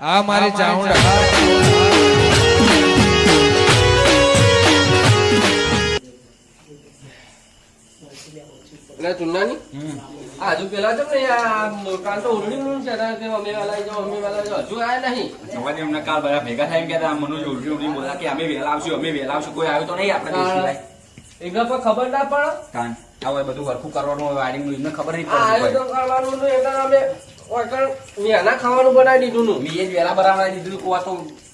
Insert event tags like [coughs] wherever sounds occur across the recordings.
આ મારી ચાઉંડા એટલે ચુન્નાની હજુ પેલા છે કાલ તો ઉરડી નું છે કે અમે વાલા જો અમે વાલા જો. હજુ આયા નહીં. જવા દે કાલ બધા ભેગા થાય એમ કહેતા આ મનોજ ઉલટી બોલા કે અમે વહેલા આવશું અમે આવશું કોઈ આવ્યું તો નહીં આપણે એના પર ખબર ના પડે? કાન. આ બધું હરખું કરવાનું વાયરિંગનું એમને ખબર નહીં આ પડતી આયોજન કરવાનું એટલે અમે મેના ખાવાનું બનાવી દીધું નું. મેં એ વહેલા બરાબર દીધું કે તો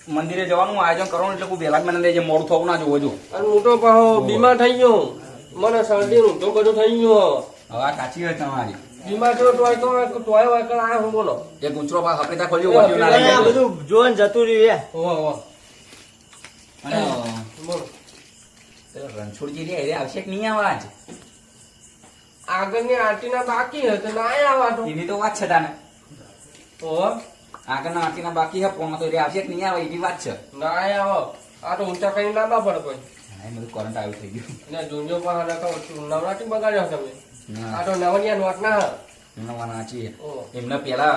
મંદિરે જવાનું આયોજન કરવાનું એટલે વહેલા મને લઈ જાય મોડું થવું ના જોવો જો. અને હું તો બીમાર થઈ ગયો મને શરદી તો બધું થઈ ગયો. હવે કાચી હોય તમારી. બીમાર થયો તોય તો તોય આ હું બોલો. એ ગુંચરો પા હપેતા ખોલ્યો વટ્યું ના આ બધું જોન જતું રહ્યું ઓહો ઓહો અને બોલો. પેલો રણછોડજી રે એ આવશે કે નહીં આગળની આગળની આરતીના બાકી હતા ના આયા તો. એની તો વાત છે તાને. ઓહો આગળના આરતીના બાકી હે પોણો તો આવશે કે નહીં આવે એની વાત છે. ના આવો. આ તો ઊંચા કઈ લાંબા પડે કોઈ. બધું કરંટ આવ્યું થઈ ગયું. ને જુંજો પર હરકો નવરાત્રી બગાડ્યો તમે? આ તો નવનિયા નોટ ના છે ઓહો. એમને પેલા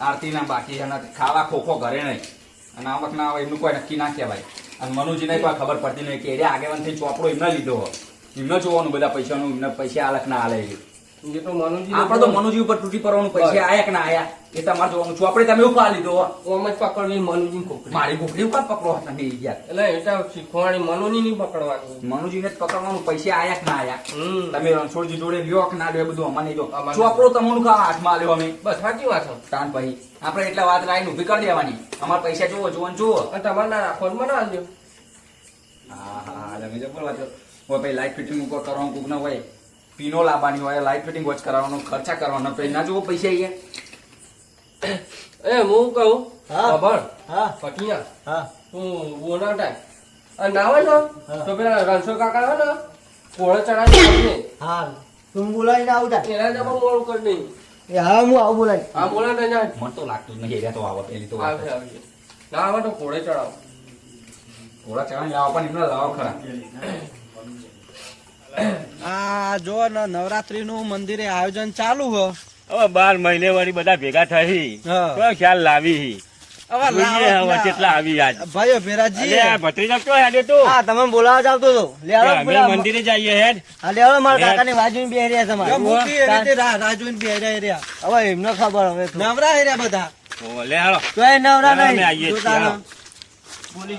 આરતીના બાકી છે ને ખાવા ખોખો ઘરે નહીં. અને આવક ના આવે એમનું કોઈ નક્કી ના કહેવાય. અને મનુજીને કોઈ ખબર પડતી નહીં કે એ આગેવાનથી ચોપડો એમને લીધો એમને જોવાનું બધા પૈસાનું એમને પૈસા આલક ના આલે જે તો મનુજી મનુજી ઉપર તૂટી પડવાનું પૈસા આયા કે ના આયા એ તમારે જોવાનું ચોપડે તમે ઊભા લીધો. ઓમ જ પકડવી મનુજી મારી કોકડી ઉપર પકડો હતા બે ગયા એટલે એ તો શીખવાડી મનુની નહીં પકડવાની. મનુજીને જ પકડવાનું પૈસા આયા કે ના આયા. તમે રણછોડજી જોડે લ્યો કે ના લ્યો બધું અમને જો ચોપડો તમારું કા હાથમાં લ્યો અમે. બસ સાચી વાત છે. તાન ભાઈ આપણે એટલા વાત રાઈને ઊભી કરી દેવાની. અમાર પૈસા જોવો જોવાનું જુઓ. તમારે ના રાખો મને આલજો. હા હા તમે જો બોલવા છો પછી લાઇટ ફિટિંગ ઉપર કરવાનું કુક ના હોય. પીનો લાવવાની હોય લાઇટ ફિટિંગ વોચ કરવાનો ખર્ચા કરવાનો પછી ના જુઓ પૈસા અહીંયા એ હું કહું? હા. ખબર? હા. પટિયા. હા. હું બોના ટાઈમ. અને ના હોય ને તો પેલા રણછો કાકા હોય ને કોળો ચડાવી હા. તું બોલાવીને આવતા એના જમા મોડું કરી નહીં એ હા હું આવું બોલાવી હા બોલા ને જાય મને તો લાગતું નહીં એરિયા તો આવે પેલી તો આવે આવશે ના આવે તો કોળે ચડાવો. કોળા ચડાવી લાવો પણ એમને લાવો ખરા. [coughs] આ જો ને નવરાત્રી નું મંદિરે આયોજન ચાલુ હો. હવે બાર મહિને વાળી બધા ભેગા થઈ. ખ્યાલ લાવી. મંદિરે જઈએ હેડ મારા. હવે એમને ખબર હવે નવરા હેર્યા બધા? લે હાલો. તો એ નવરા નહીં. બોલી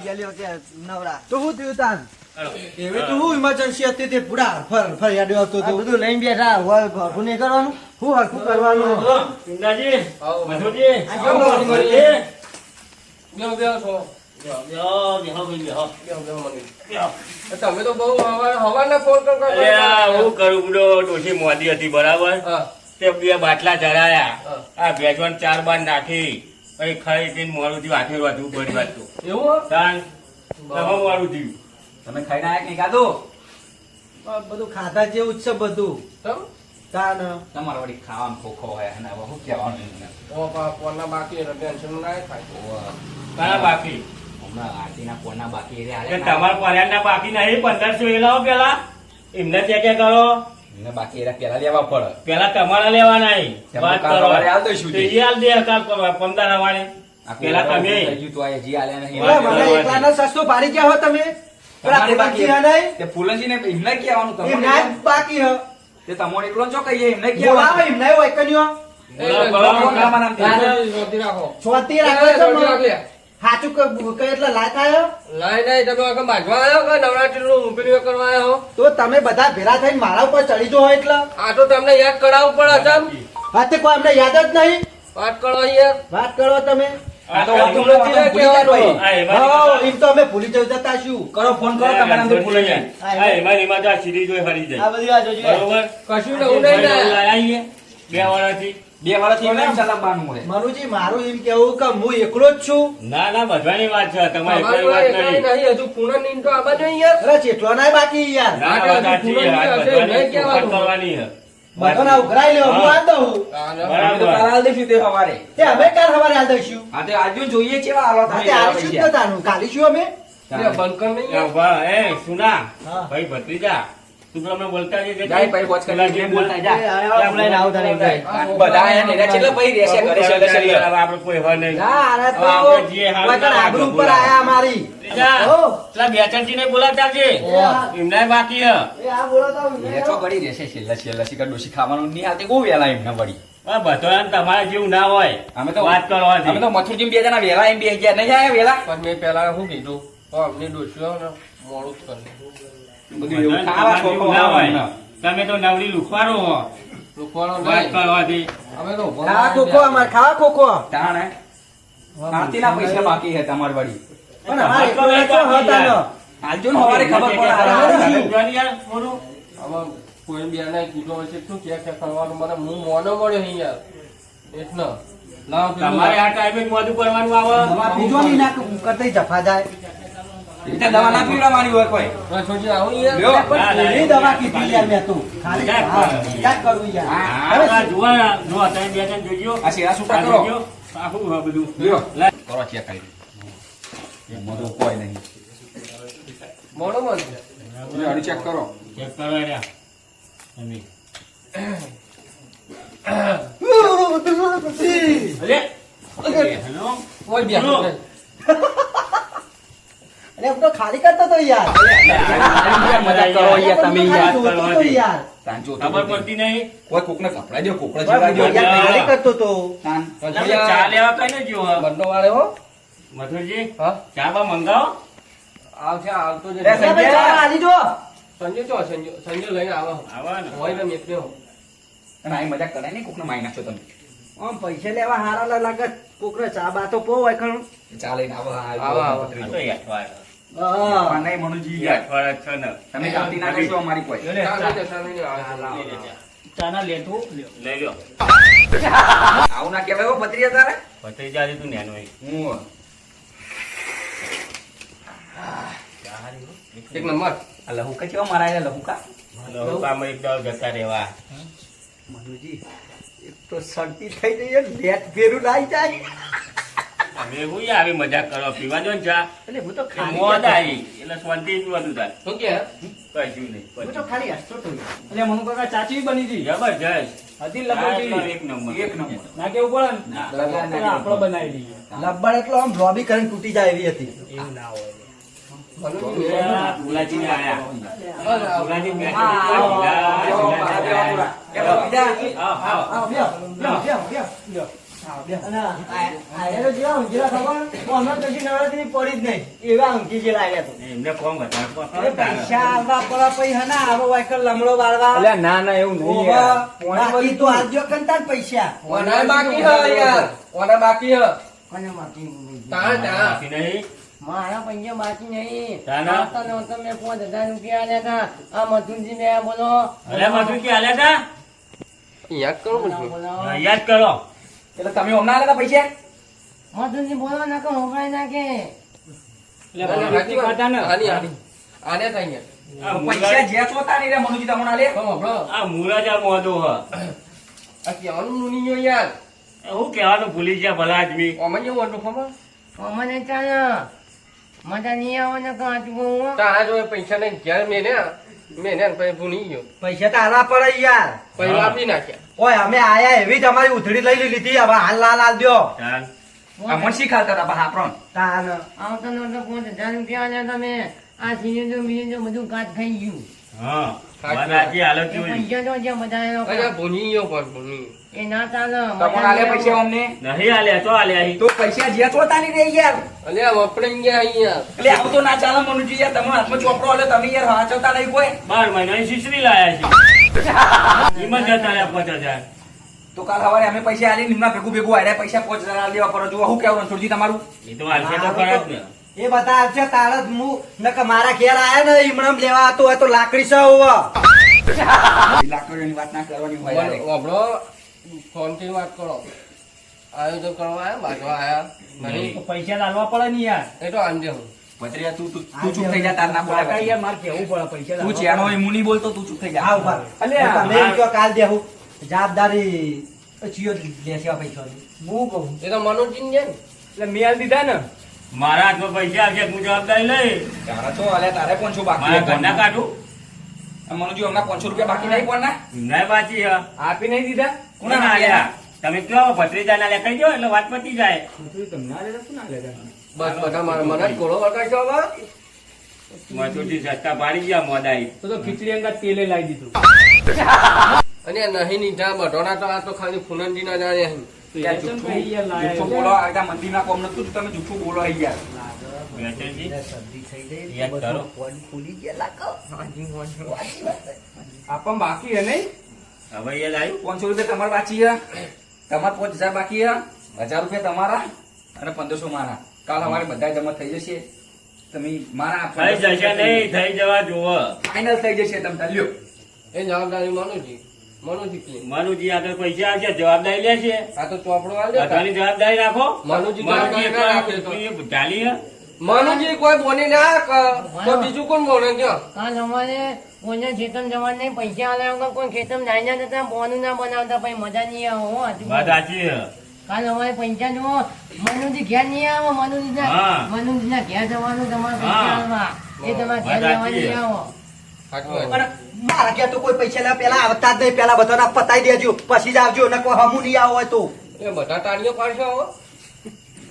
નવરા. તો શું થયું તાન? હાલો. એવી તો હું ઇમરજન્સી હતી તે પૂરા ફર ફર યાદ આવતો આ બધું લઈને બેઠા હોય ભરખું નહીં કરવાનું હું હરખું કરવાનું? ચુંદાજી, મધુજી, આવો, આવો, મધુજી. મધુજી. બેહો બેહો છો. બેહો, બેહો, ભાઈ, બેહો. બેહો. બેહો મને. બેહો. તમે તો બહુ હવાના ફોન કર કર અલે આ હું કરું ડોશી મોદી હતી બરાબર? તે બે બાટલા ચડાયા. આ ભેજવાન ચાર બાર નાખી. પછી ખાઈ પીને મોડું થયું આખી વાત પડી વાતું એવું તાન મારું થયું. તમે ખાઈને આયા કે ખાધું? બધું ખાધા જેવું જ છે બધું. તમારા વળી ખાવાનું ખોખો હોય અને બહુ કહેવાનું એમને? ઓ પા ફોનના બાકી ટેન્શન ના થાય. કયા બાકી? હમણાં આરતીના. તમારા પર્યાના બાકી નહીં પંદરસો એ લાવો પેલા. એમને ચેક કરો? એમને બાકી એરિયા પેલા લેવા પડે. પેલા તમારા લેવા નહીં. તેમાં વાત કરો. સવારે તો તે. એ આલ દે કાલ પરવા, પંદર હવાને પેલા તમે. ગયું તો આ હજી નહીં. સસ્તું પાડી ગયા હો તમે. બાકી હે. નહીં? તે ફૂલનજીને એમને કહેવાનું એમ તમારે? બાકી હે. તે તમારે એકલો ચો કહીએ એમને કહેવાનું એમ નહીં હોય કન્યો. બોલાવો, બોલાવો, બોલાવો, નામ દે. શોધી રાખો. છોતી રાખો છો શોધી રાખ. મને. લે. હાચું ક- કઈ એટલે લાય થાય લાઈ નહીં તમે આગળ બાજવા આવ્યો કે નવરાત્રી નું ઉપરી કરવા આવ્યો તો તમે બધા ભેરા થઈને મારા ઉપર ચડી જો એટલે. આ તો તમને યાદ કરાવવું પડે હાથે કોઈ અમને યાદ જ નહીં. વાત કરો યાર વાત કરો તમે. બે હોય. મનુજી મારું એમ કેવું કે હું એકલો જ છું. ના ના બધાની વાત છે. તમારે વાત નહીં નહીં હજુ પૂનમની તો આમાં નહીં યાર. અરે ચેટલો ના બાકી યાર ના કરવાની બધાના ઉઘરાઈ લેવા હું હા. આલ દઉં અમે તો કાલ આલ દઈશું તે સવારે. તે અમે કાલ સવારે આલ દઈશું. હા તે આજુ જોઈએ છે એવા હાલો હા, તે આલીશું તો તાનું કાલીશું અમે. બંકર નહીં ઊભા, એ સુના. ભાઈ ભત્રીજા તું પેલા મને બોલતા જજે. જાય ભાઈ, વોચ કરી, પેલા બોલતા જા. એ લઈને આવું તારે એમ બધા આયા એના છેલ્લે ભાઈ રહેશે ઘરે છેલ્લે છેલ્લે. આપણે કોઈ હોય નહીં. ના, આને તો હવે આપણે જે હાલ વગર ઉપર આયા અમારી જા. હો. પેલા બેચરજીને બોલાવતા આવજે. બાકી હે. આ બોલો તો એ તો ઘડી રહેશે છેલ્લે છેલ્લે શિખર ડોશી ખાવાનું નહીં આવતી બહુ વેલા એમને વળી બધો એમ તમારા જેવું ના હોય અમે તો વાત કરવા અમે તો મથુરજી બે જણા વેલા એમ બે ગયા નહીં આયા વેલા પણ મેં પેલા શું કીધું અમને ડોસ્યો ને મોડું જ કર્યું બધું એવું ખાવા ખોખો ના હોય. તમે તો નવરી લુખવારો હો. રૂખવાનો વાત કરવાથી. અમે તો ખાવા ખોખો અમારે ખાવા ખોખો. તાણ આરતીના પૈસા બાકી છે તમારી વળી. પણ અમારે એટલો વેચો હતા. ને. ને હવારે ખબર પડે. હા, હારે હા. હારે. જોવાની યાર, મોરું. આમાં કોઈ બે ના કીધો હશે શું કે કે કરવાનું? મને હું મોનો મળ્યો અહીં યાર એટલે તમારે આ ટાઈમે મોઢું કરવાનું આવે. બીજો નહીં ના કરતા જફા જાય. એટલે દવા ના પીવડાવવાની હોય કોઈ દવા કીધી યાર મેં તું ખાલી હા, કરું યાર હા, આ જુઓ તમે બે જણ જોજો. આ શેરા છૂટા કરો. જોજો. આખું બધું. લ્યો. કરો ચેક કરી કોઈ નહીં લ્યો, ચેક કરો ચેક કરો. અલે. હેલો. કોઈ બે લ્યો. [laughs] અરે હું તો ખાલી કરતો તો યાર. મજાક કરો યાર તમે યાર કરો તો યાર. ખબર પડતી નહીં? કોઈ કોકને કપડા દો કોકડા જીવા ખાલી કરતો તો તમે ચા લેવા કઈ ને જો બંડો વાળે હો. ચા બા મંગાવો. આવશે આવતો જ લે, અરે ભાઈ, ચા આલી જો સંજય ચો સંજય સંજય લઈને આવો. આવા ને હોય ને મેકને અને આ મજાક કરાય નહીં કોકને મારી નાખશો તમે? આમ પૈસા લેવા હારા લાગે કોકને ચા બા તો પો હોય ખરું ચા લઈને આવો આવો, આવો. તો યાઠવાડ. નહીં મનુજી જ તમે કાપી નાખો અમારી કોઈ. જા, ચાના લેતું લઈ લો આવું ના કહેવાય હો પત્રી તારે? ભત્રીજાજી તું નેનો હોય. હું એક નંબર. આ લહુકા કેવા મારા લહુકા? હવે કામ એક દાવ જતા રહેવા. મનુજી એક તો શરતી થઈ ગઈ યાર, લેટ ફેરું લાઈ જાય. અમે હું આવી મજાક કરો પીવા જો ચા એટલે હું તો ખાલી મોડ આવી એટલે શાંતિ જ થાય શું કે કશું નહીં હું તો ખાલી હસતો તો એટલે મનુ કાકા ચાચી બની હતી જબરજસ્ત હતી આ એક નંબર એક નંબર ના કેવું પડે ને ના. લગન તો ના આપણો બનાવી દઈએ લબ્બડ એટલો આમ લોબી કરીને તૂટી જાય એવી હતી એવું ના હોય આવ્યા. ના ના એવું નહીં તો પૈસા. બાકી હે ઓના બાકી કોને બાકી નહીં? તાણ તાણ. નહીં? મારા પૈસા બાકી નહીં. તાના? મેં પાંચ હજાર રૂપિયા આલ્યા હતા આ મથુરજી ને બોલો. અરે મધુ કે હાલ્યા તા? યાદ કરો યાદ કરો. એટલે તમે હમણાં લેતા પૈસા? મધુજી બોલવા ના કહો હોભળાય ના. કે. આની થાય પૈસા ચોતા નહીં રે મનુજી તમને આલે. તો આ મુરાજા મોદો હ. આ કહેવાનું મુની ગયો યાર. હું કેવાનું ભૂલી ગયા ભલા આદમી. જેવું હતું ખબર મને ચાલ. મજા નહીં આવે ને કાં હું તારા જોડે પૈસા નહીં ઘેર મેને મેને પછી ભૂલી ગયો. પૈસા તો આલવા પડે યાર. પછી આપી નાખ્યા. ઓય અમે આયા એવી જ અમારી ઉધડી લઈ લીધી હવે હાલ લાલ હાલ હતા તાન. આવતા હજાર રૂપિયા તમે? આ સિલિન્ડર બિલિન્ડર બધું કાચ ખાઈ ગયું. હા સાચી હાલત જોઈ. તો જ્યાં બધા અરે ભૂલી ગયો પણ ભૂલી એ ના ચાલે તમને આલે પૈસા અમને? નહીં હાલ્યા તો હાલ્યા તો પૈસા જ્યાં ચોતા નહીં રે યાર. અલે વપરાઈ ગયા અહીંયા એટલે આવું તો ના ચાલે મનુજી યાર તમે હાથમાં ચોપડો આલે તમે યાર હાચવતા નહીં કોઈ? બાર મહિના શીશડી લાયા છે. જતા તો કાલ સવારે અમે પૈસા આલી નિમના ભેગું ભેગું આડ્યા પૈસા પોચ લેવા આલી દેવા પડો જો હું કેવું રણછોડજી તમારું? એ તો હાલશે તો ખરા જ ને. એ બધા આવશે તાર જ હું નકે મારા ઘેર આયા ને ઈમણમ લેવા હતો એ તો લાકડી છે હોવ લાકડીની વાત ના કરવાની હોય આપણો ફોનથી વાત કરો. આયોજન કરવા આયા બાજવા આયા? નહીં. પૈસા લાવવા પડે ને યાર. એ તો આંજે હું. ભત્રીયા, તું તું તું ચૂપ થઈ જા તાર ના બોલાય યાર મારે કેવું પડે પૈસા તું હોય મુની બોલતો તું ચૂપ થઈ જા. હા ઊભા. અલ્યા, તમે એમ કાલ દેવું જવાબદારી ચિયો આ હું કહું. એ તો મનોજીન છે ને. એટલે મેં દીધા ને. મારા હાથમાં પૈસા આવશે હું જવાબદારી લઈ તારા છો અલે તારે છો બાકી મારા ઘરના કાઢું. મનુજી હમણાં પાંચસો રૂપિયા બાકી નહીં પડના ના બાકી આપી નહીં દીધા? કોને ના આલ્યા? તમે કયો ભત્રીજા ના લેખાઈ દો એટલે વાત પતી જાય. તમને ના લેતા શું ના લેતા બસ બધા મારા મને ઘોડો વળગાડશો હવે. મથુરજી સસ્તા પાડી ગયા મોદાઈ તો તો ખીચડી અંગા તેલે લાવી દીધું. અને નહીં નીધા બટોના તો આ તો ખાલી ફૂનનજી ના જાણે જૂઠું કઈ યાર લાયા જૂઠું બોલો આ બધા મંદિરના કોમ નતું તમે જૂઠું બોલો અહીં યાર વેચનજી? યાદ કરો. આપણ બાકી હે નહીં? હવે એ લાવ્યું પાંચસો રૂપિયા તમારે બાકી હે. તમારે પાંચ હજાર બાકી હે. હજાર રૂપિયા તમારા અને પંદરસો મારા. કાલ અમારે બધા જમા થઈ જશે. તમે મારા થઈ જશે નહીં થઈ જવા જોવો ફાઇનલ થઈ જશે તમે ચાલ્યો એ જવાબદારી મનુજી મનુજી મનુજી આગળ પૈસા આવશે જવાબદારી લેશે. આ તો ચોપડો આલ બધાની જવાબદારી રાખો. મનુજી મનુજી ના રાખે તો. એકલો ચાલી મનુજી કોઈ બોની ના તો બીજું કોણ બોલે કયો અમારે કોઈને ખેતમ જવાનું નહીં પૈસા આલે કોઈ ખેતમ જાય ના જતા બોનું ના બનાવતા પછી મજા નહીં આવે હો વાત સાચી કાલ અમારે પૈસા જુઓ મનુજી ઘેર નહીં આવો મનુજી ના. મનુજી ના ઘેર જવાનું તમારે પૈસા. એ તમારે ઘેર જવા નહીં આવો પણ મારા ઘેર તો કોઈ પૈસા ના પેલા આવતા જ નહીં. પેલા બધાના પતાઈ દેજો. પછી જ આવજો. ને કોઈ હમું નહીં આવો તો. એ બધા ટાણીઓ પાડશો હો.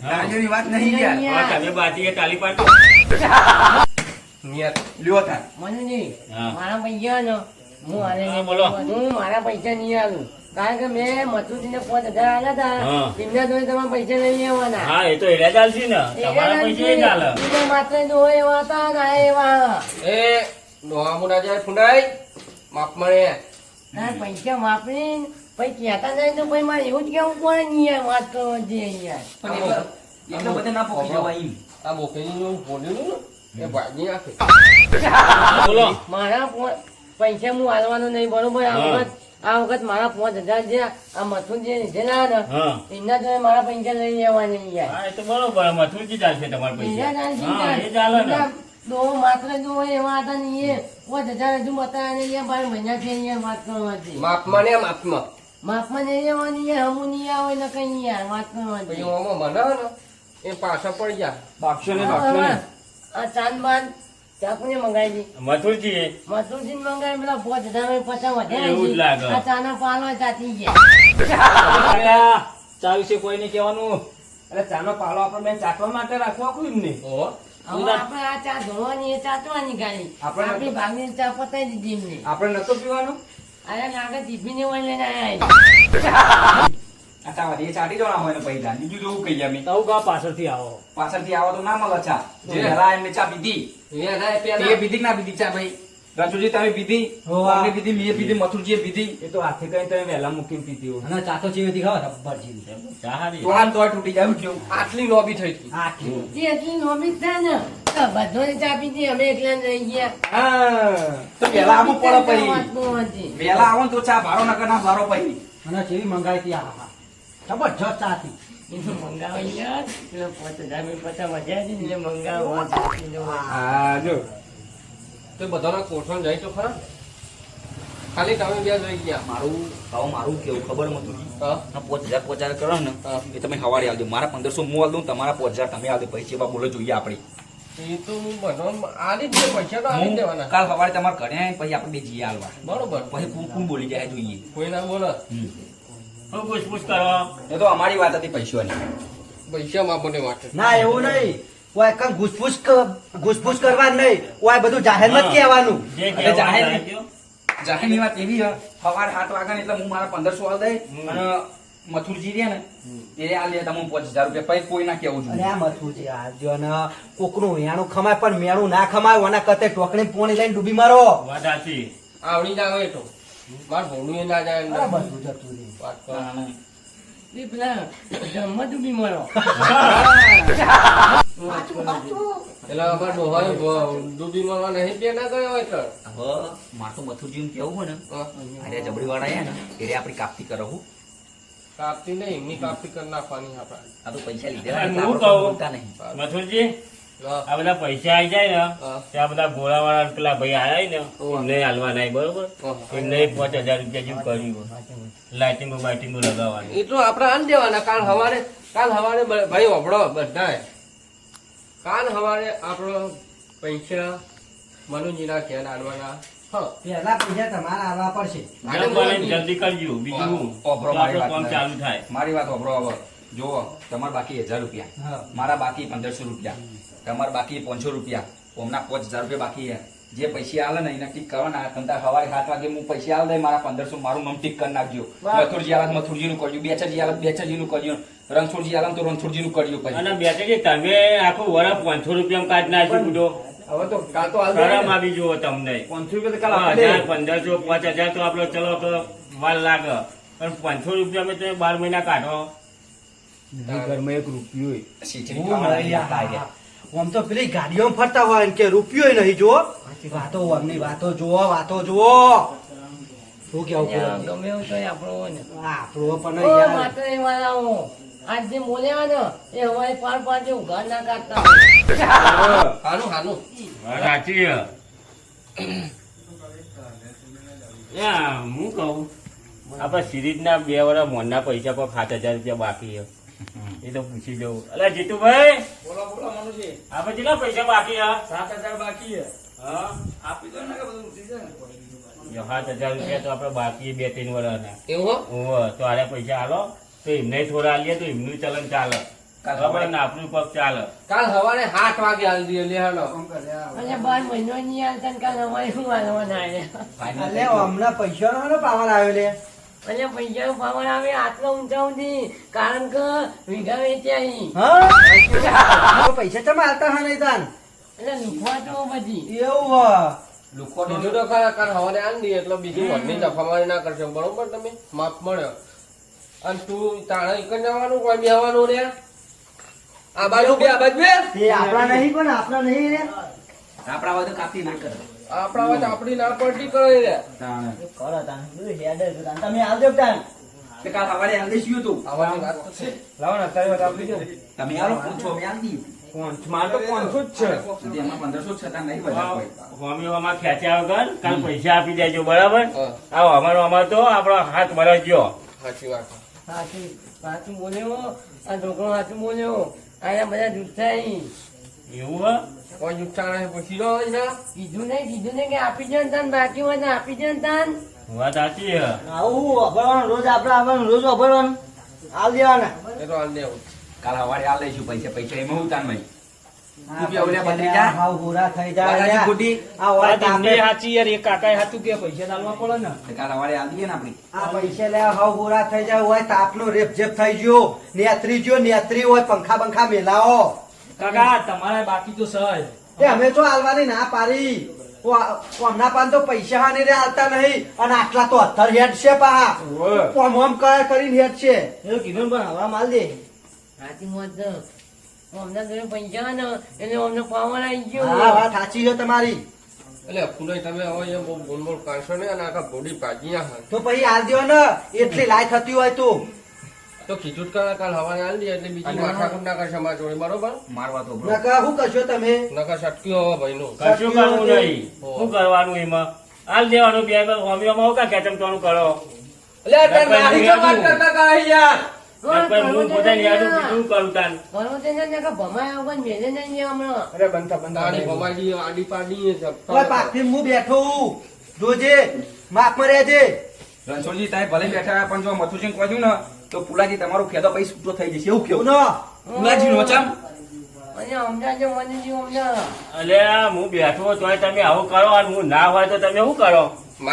ટાણીઓની વાત નહીં યાર. તમે બાજીએ તાલી પાડો નિયત. લ્યો થા મનુજી મારા પૈસા નો હું આને બોલો. હું મારા પૈસા નહીં આલું. કારણ કે મેં મથુજીને પાંચ હજાર આવ્યા. હતા. તેમના જોડે તમારે પૈસા નહીં આવવાના હા એ તો એરા ચાલશે ને. તમારા પૈસા એ ચાલે માત્ર એવા હતા ના એવા. એ ડોહામુના જાય ફુંડાઈ માપ મળે. ના પૈસા વાપરીને પછી કહેતા જાય તો પછી મારે એવું જ કેવું પડે ને યાર વાત કરવા જઈએ યાર. પણ એટલા- એટલા ના પહોંચી જવાય એમ. આ બોકેની બોલ્યું ને એ ભાગી નાખે. બોલો. મારા પૈસા હું હાલવાનું નહીં બરોબર? આ વખત આ વખત મારા પાંચ હજાર જે આ મથુન જે લીધેલા ને હા. એમના જોડે મારા પૈસા લઈ લેવાના યાર. હા એ તો બરોબર મથુરજી ચાલશે તમારા પૈસા. ચાલશે દો માત્ર જો એવા હતા ને એ પાંચ હજાર હજુ મતા ને એ ભાઈ મહિના છે યાર વાત કરવાથી. માપમાં ને માપમાં માપમાં ને લેવાની એ હમું નહીં આવે ને કઈ યાર વાત કરવાથી. પછી ઓમાં બનાવે ને એ પાછા પડી જાય બાક્ષો ને બાક્ષો ને. આ ચાંદ બાદ ચાકુને મંગાવી? મથુરજી મસૂરજી મંગાવી પેલા પાંચ હજાર પચાસ વધ્યા એવું જ લાગે. આ ચાના પાલવા ચાતી ગયા. ચા વિશે કોઈને કહેવાનું? અરે ચાનો પાલો આપણે મેં ચાટવા માટે રાખવા કોઈ ને? નહીં આપણે આ ચા ધોવાની એ ચાટવાની આપણે- આપણી ભાગની ચા પતાઈ દીધી એમને. આપણે નતો પીવાનું? અરે નાગે ટિફિન હોય લઈને આયા આ ચા વાળી એ ચાટી જણા હોય ને પૈસા? બીજું તો એવું કહીએ અમે તો ગા પાછળથી આવો. પાછળથી આવો તો ના મળે ચા. જે. એમને ચા પીધી. એ ના એ પીધી ના પીધી ચા ભાઈ? રણછોડજી તમે પીધી. અમને પીધી મેં પીધી મથુરજીએ પીધી એ તો હાથે કઈ તમે વહેલા મૂકીને પીતી હોય. અને ચાતો ચેવીથી ખાવા રબ્બર જેવી. તો આમ તોય તૂટી જાય કેવું આટલી લોબી થઈ હતી આટલી. તે એટલી નોમી થાય ને. તો બધાને ચા પીધી અમે એકલા જ રહી ગયા. હા. તો પહેલા આવું પડો પછી. વહેલા આવો તો ચા ભારો નકર ના ભારો પછી. અને ચેવી મંગાવી હતી આ જબરજસ્ત ચા હતી. મંગાવી યાર પેલો પાંચ હજાર મેં પચાસ વધ્યા ને મંગાવવા હા જો. તો બધાના કોઠણ જાય તો ખરા? ખાલી તમે બે જોઈ ગયા. મારું ભાવ મારું કેવું ખબર મથુરજી પાંચ હજાર પાંચ હજાર કરો ને એ તમે હવાડે આવજો. મારા પંદરસો હું આલ દઉં તમારા પાંચ હજાર તમે આવજો પૈસા એવા બોલો જોઈએ આપણે. એ તો બધો આલી જ પૈસા તો આલી દેવાના. કાલ સવારે તમારે ઘરે આવીને પછી આપણે બે જઈએ બરોબર. પછી કોણ કોણ બોલી જાય જોઈએ. કોઈ ના બોલે. પૂછપૂછ કરો. એ તો અમારી વાત હતી પૈસાની. પૈસા માપોને માટે. ના એવું નહીં. કઈ ક- કરવા નહીં. ઓય બધું જાહેરમાં જ કહેવાનું એટલે જાહેર જાહેરની વાત એવી સવારે સાત વાગ્યા એટલે હું મારા પંદરસો હાલ દઈ અને મથુરજી રે ને એ આ લે તમે પાંચ હજાર રૂપિયા પછી કોઈ ના કેવું અરે જોઈએ આ જો ને કોકનું વેણું ખમાય પણ મેણું ના ખમાય ઓના કતે ટોકણી પોણી લઈને ડૂબી મારો. વાત સાચી. આવડી ના હોય તો. માર ભોણું ના જાય અંદર. જતું રહે. વાત કરો. એ પેલા જમવા ડૂબી મળો એટલે અમાર ડોહાય ડૂબી મળવા નહીં કે ના ગયો હોય તો હવે મારે તો મથુરજી કેવું હોય ને અરે જબડી વાળા આયા ને એટલે આપણી કાપતી કરવું કાપતી નહીં એમની કાપતી કરી નાખવાની આપણે આ તો પૈસા એટલે હું કહું. મથુરજી. આ બધા પૈસા આવી જાય ને ત્યાં બધા ગોળા વાળા પેલા ભાઈ આવ્યા ને એમને હાલવા નહીં બરોબર? એમને પાંચ હજાર રૂપિયા જેવું કર્યું લાઇટિંગો બાઇટિંગો લગાવવાની. એ તો આપણે આન દેવાના કાલ હવારે કાલ હવારે ભાઈ હોભળો બધાય. કાલ હવારે આપણો પૈસા મનુજીના ઘેર આડવાના પૈસા તમારે આવવા પડશે. જલ્દી કરજો બીજું ચાલુ થાય. મારી વાત હવે. જુઓ તમારે બાકી હજાર રૂપિયા. મારા બાકી પંદરસો રૂપિયા. તમારે બાકી પાંચસો રૂપિયા. ઓમના પાંચ હજાર રૂપિયા બાકી છે જે પૈસા આવે ને એના ટીક કરવાના તમને સવારે સાત વાગે હું પૈસા આવે મારા પંદરસો મારું મમ ટીક કરી નાખજો. મથુરજી આલત મથુરજી નું કરજો બેચરજી આલત બેચરજી નું કરજો રણછોડજી આલત તો રણછોડજી નું કરજો પછી. અને બેચરજી તમે આખું વરસ પાંચસો રૂપિયા કાઢ નાખ્યું બધો. હવે તો કાલ તો શરમ આવી જુઓ તમને. પાંચસો રૂપિયા તો કાલ. હજાર પંદરસો પાંચ હજાર તો આપડે ચલો તો વાર લાગે. પણ પાંચસો રૂપિયા મેં તમે બાર મહિના કાઢો. ઘરમાં એક રૂપિયો આમ તો પેલી ગાડીઓ ફરતા હોય કે રૂપિયો નહીં જુઓ. વાતો. આમની વાતો જુઓ વાતો જુઓ. શું કેવું ગમે એવું તો આપણો આપણો પણ યાર. આજ જે બોલ્યા ને એ હવારે પાર પાડે ઉઘાડ ના કાઢતા. હાનું હાનું સાચી હું કહું આપડે સિરીજના બે વર્ષ મોનના પૈસા પર સાત હજાર રૂપિયા બાકી છે. એ તો પૂછી જવું. અલે જીતુભાઈ. બોલો બોલો મનુજી. આપડે કેટલા પૈસા બાકી છે સાત હજાર બાકી છે. હા? આપી દો ને બધું ઉઠી જાય સાત હજાર રૂપિયા તો આપડે બાકી બે ત્રણ વર્ષના. એવું હો? તો આરે પૈસા આલો. તો એમને થોડા આલીએ તો એમનું ચલન ચાલે. સવારે? ને આપણું પગ ચાલે. કાલ સવારે આઠ વાગે હાલ દઈએ લે હાલો. બાર મહિનો નહીં કાલ અમારે શું આવ્યા ગયું. હમણાં પૈસા નો પાવર આવ્યો લે. અને પૈસા પાવર આવે આટલો ઊંચા ઊંચી કારણ કે વીઘા વેચ્યા હા? પૈસા ચમ આલતા હા નહીં તાન? એટલે લુખવા તો પછી. એવું હ. લુખો બીજું તો દઈએ એટલે બીજું જફામારી ના કરશો બરોબર તમે? માફ મળ્યો અને તું તાણે એક જવાનું કોઈ બેહવાનું રે? આ બાજુ બે આ બાજુ બે? આપણા નહીં પણ આપણા નહીં રે. આપણા હોય તો કાપી ના કરે. આપણા વાત આપણી ના પડતી કરે રે કરો તાન. તમે આવજો તાન તે કાલ સવારે આલ દઈશું તું. આવવાની વાત છે. લાવો ને અત્યારે વાત આપી દો. તમે આલો પૂછો અમે આલ દઈએ પાંચ મારે તો પાંચસો જ છે. એમાં પંદરસો છતાં નહીં બધા કોઈ. હોમીઓમાં ખેંચ્યા વગર કાલ પૈસા આપી દેજો બરાબર. આવો અમારો અમાર તો આપણો હાથ ભરાજો સાચી વાત. સાચું સાચું બોલ્યો. આ ઢોકળો સાચું બોલ્યો. આયા બધા જુઠ્ઠા એવું હે? કોઈ જુઠ્ઠા પૂછી લો ને કીધું નહીં કીધું નહીં કે આપી દે ને બાકી હોય તો આપી દે ને વાત સાચી હે આવું અભરવાનું રોજ આપણે આવવાનું રોજ અભરવાનું. આલ દેવાના. એ તો હાલ દેવું. કાલ સવારે આલ દઈશું પૈસા પૈસા એમાં હું તાન ભાઈ? થઈ વાત સાચી યાર એ કાકાએ સાચું કે પૈસા ચાલવા પડે ને? તે કાલ સવારે આલ દઈએ ને આપણી. આ પૈસા લે હાવ પૂરા થઈ જાય હોય તાપનો રેપઝેપ થઈ ગયો. નેત્રી જો નેત્રી હોય પંખા બંખા મેલાવો. કાકા તમારે બાકી તો સહજ એ અમે તો આલવાની ના પાડી. કોમના પાન તો પૈસા હાને રે આલતા નહીં. અને આટલા તો અત્તર હેડ છે પા કોમ ઓમ કરે કરીને હેડ છે. એ કીધું પણ હવા માલ દે. રાતી છે. અમને જોડે પૈસા ને એટલે અમને પાવર આવી ગયો. હા વાત સાચી છે તમારી. એટલે ફૂલે તમે હવે બોલ બોલ કરશો ને અને આખા બોડી પાજી તો પછી આલ દ્યો ને. એટલી લાય થતી હોય તું. તો ખીચુટ કરે કાલ હવારે હાલ દઈએ એટલે બીજી માથાકૂટ ના કરશે મારા જોડે બરોબર? મારવા તો નકા શું કરશો તમે? નકર સટક્યો હવે ભાઈનું. કશું કરવું નહીં. શું કરવાનું એમાં? હાલ દેવાનું બે હોમિયો માં હું કા ખેંચમ તોનું કરો? એટલે અત્યારે મારી જો વાત કરતા કાંઈ યાર હું પોતાની યાદું કીધું કરું તાન. ને મેલે નહીં હમણાં. અરે આડી પાડી ઓય હું બેઠો હું. રહેજે. રણછોડજી તારે ભલે બેઠા પણ જો મથુસિંહ કહ્યું ને તો પુલાજી તમારો ફેદો પછી છૂટો થઈ જશે. એવું કેવું ઉનો. પુલાજી નો ચમ અલે હું બેઠો તો તમે આવું કરો અને હું ના હોય તો તમે શું કરો?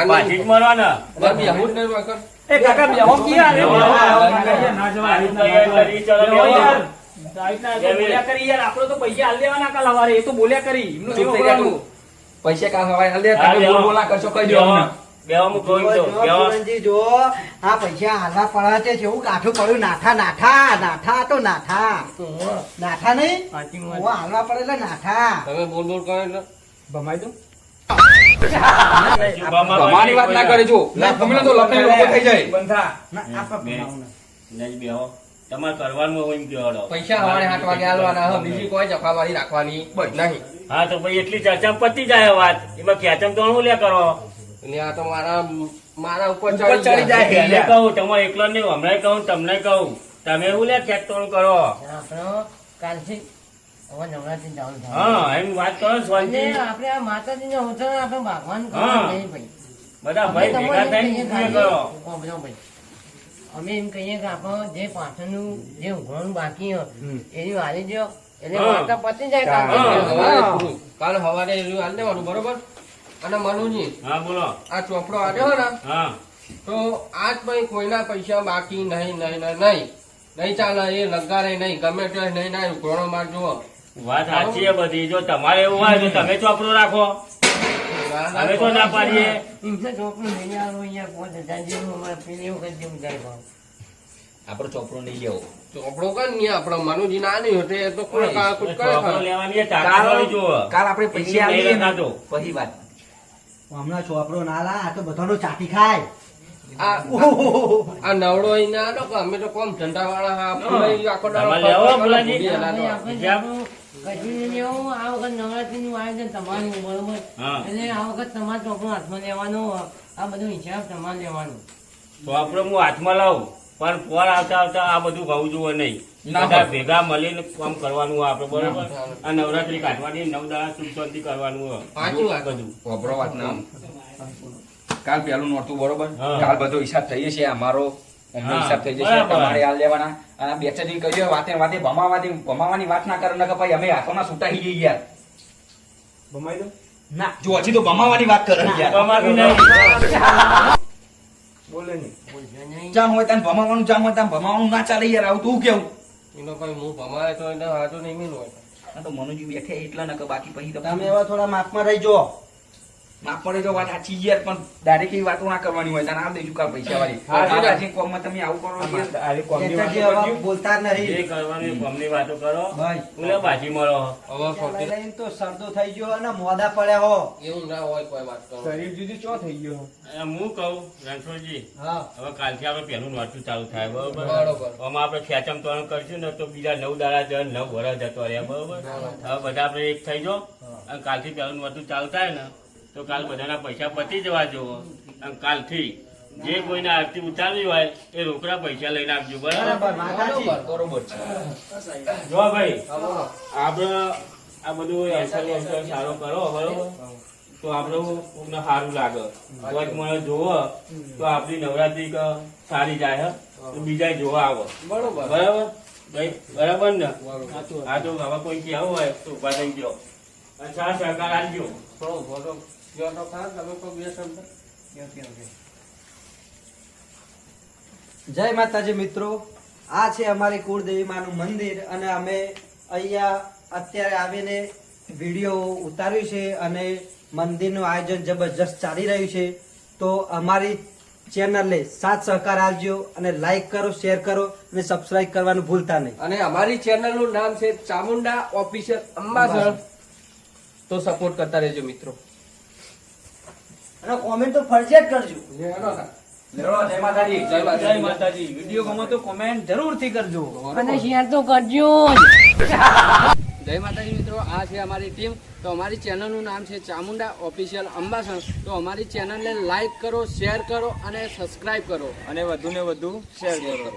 પાછી મરો ને. એ કાકા બેહો કે યાર બેહો. ના જવા આવી તૈયાર કરી, ચલો બેહો બેહો. યાર સાઈડના એ તો બોલ્યા કરી. યાર આપણે તો. પૈસા. બોલ કરશો કઈ દો બેહો. અમને. બેહો, હું કહું જો, છું. જો, બેહો. પૂરણજી, જો આ પૈસા હાલવા પડે છે જેવું કાઠું પડ્યું નાઠા નાઠા નાઠા તો નાઠા નાઠા નહીં સાચી વાત પડે એટલે નાઠા તમે બોલ બોલ કરો એટલે ભમાઈ દઉં તમારી વાત ના કરે જો તમે તો લપે લોકો થઈ જાય બંધા ના, આપણે બે. ભણાવું નહીં. નહીં બેહો. તમારે કરવાનું હોય એમ કહેવાડો. પૈસા સવારે આઠ વાગે આલવાના હવે બીજી કોઈ જફાવાળી રાખવાની નહીં હા તો ભાઈ એટલી ચર્ચા પતી જાય વાત એમાં ખેંચમ તો હું લે કરો આ તો મારા મારા ઉપર ચડી જાય. કહું તમારે એકલો નહીં હમણાં કહું તમને કહું. તમે એવું લે ખેંચતોડ કરો. આપણો કાલથી નવરાત્રી હા એમ વાત કરો આપણે આ માતાજીને અવતાર આપણે ભગવાન ભાઈ. બધા અમે ભાઈ ભેગા થઈને કરો. ભાઈ. અમે એમ કહીએ કે આપણે જે પાછળનું જે ઉઘરાણું બાકી એની વાલી જો એટલે પતી જાય કાલે સવારે હવારે કાલ હવારે એનું હાલ દેવાનું બરોબર? અને મનુજી હા બોલો. આ ચોપડો આવ્યો ને હા. તો આજ પછી કોઈના પૈસા બાકી નહીં નહીં નહીં નહીં. ચાલે એ લગારે નહીં ગમે તે નહીં ના ઘોડો માર જુઓ. વાત સાચી છે બધી. જો તમારે એવું હોય તો તમે ચોપડો રાખો. અમે તો ના પાડીએ. ચોપડું લઈને આવો અહીંયા આપણો ચોપડો નહીં લેવો. ચોપડો કઈ નહીં આપણે મનુજી ના નહીં એટલે તો કોઈ કાળ કુછ કરે લેવાની કાલ આપણે પૈસા નહીં પછી વાત. હમણાં ચોપડો ના લા આ તો બધાનો ચાટી ખાય. આ આ નવડો ના આલો કે અમે તો કોમ ધંધા વાળા હા. આખો દાડો લેવું, આ વખત નવરાત્રીનું આયોજન તમારું બરોબર હા. એટલે આ વખત તમારે ચોપડો હાથમાં લેવાનો આ બધું હિસાબ તમારે લેવાનો. ચોપડો હું હાથમાં લાવું પણ ફોન આવતા આવતા આ બધું ખાવું જોઈએ નહીં. બધા. ભેગા મળીને કામ કરવાનું હોય આપણે બરોબર? આ નવરાત્રી કાઢવાની નવ દાડા સુખ શાંતિ કરવાનું હોય. બધું. વાપરો વાત ના. કાલ પેલું નહોતું બરોબર? કાલ બધો હિસાબ થઈ જશે અમારો હિસાબ થઈ જશે. તમારે હાલ લેવાના. અને બે ચાર દિન કહ્યું વાતે વાતે ભમાવાથી ભમાવાની વાત ના કરે નકર પછી અમે હાથોના છૂટા હી જઈએ યાર ના જો હજી તો ભમાવાની વાત કરે યાર તમારું નહીં. બોલશો નહીં. જામ હોય ત્યાં ભમાવાનું જામ હોય ત્યાં ભમાવાનું ના ચાલે યાર આવું તું કેવું? એનો કોઈ હું ભમાય તો એને હાચું નહીં મિલ હોય. આ તો મનુજી બેઠે એટલા નકર બાકી પછી તો તમે એવા થોડા માપમાં રહીજો. ના તો વાત સાચી યાર પણ ડાયરેક્ટ એવી વાતો ના કરવાની હોય. તને દઈશું કાલ પૈસા વાળી. હા, આ જી. રાજી કોમમાં તમે આવું કરો યાર. બોલતા જે નહીં. કરવાની કોમની વાતો કરો. ભાઈ બાજી મળો. હવે તો સરદો થઈ ગયો અને મોદા પડ્યા હો. એવું ના હોય કોઈ વાત કરો ગયો? હું કહું રણછોડજી. હવે કાલથી આપણે પહેલું વાંચું ચાલુ થાય બરોબર. આમાં આપણે ખેંચમ તોરણ કરશું ને તો બીજા નવ દાડા જ નવ વરસ જતો રહ્યા બરોબર? હવે બધા આપણે એક થઈ જાઓ. અને કાલથી પહેલું નોરતું ચાલુ થાય ને તો કાલ બધાના પૈસા પતી જવા જોવો અને કાલથી જે કોઈને આરતી ઉતારવી હોય એ રોકડા પૈસા લઈને આપજો. બરાબર? બરાબર માતાજી. બરોબર છે. જો ભાઈ આપણે આ બધું એન્સર વેન્સર સારો કરો બરોબર? તો આપણું સારું લાગે. જ મને જોવો તો આપણી નવરાત્રી ક સારી જાય હે. તો બીજા જોવા આવો. બરોબર. બરાબર? ભાઈ બરાબર ને. આ તો આવા કોઈ કહેવું હોય તો ઊભા થઈ ગયો. સારા સહકાર થોડો ઊભો તો. જો તો ખરા તમે કોઈ Okay, શબ્દ જય માતાજી મિત્રો. આ છે અમારી કુળદેવી માનું મંદિર અને અમે અહીંયા અત્યારે આવીને વીડિયો ઉતાર્યું છે અને મંદિરનું આયોજન જબરજસ્ત ચાલી રહ્યું છે. તો અમારી ચેનલને સાથ સહકાર આપજો અને લાઈક કરો શેર કરો અને સબસ્ક્રાઇબ કરવાનું ભૂલતા નહીં. અને અમારી ચેનલનું નામ છે ચામુંડા ઓફિશિયલ અંબાસર તો સપોર્ટ કરતા રહેજો મિત્રો. અને કોમેન્ટ તો ફરજિયાત કરજો. જય માતાજી. જય માતાજી. વીડિયો ગમો તો કોમેન્ટ જરૂરથી કરજો. અને શેર તો કરજો જય માતાજી મિત્રો આ છે અમારી ટીમ તો અમારી ચેનલનું નામ છે ચામુંડા ઓફિશિયલ અંબાસણ તો અમારી ચેનલને લાઈક કરો શેર કરો અને સબસ્ક્રાઈબ કરો. અને વધુ ને વધુ શેર કરો.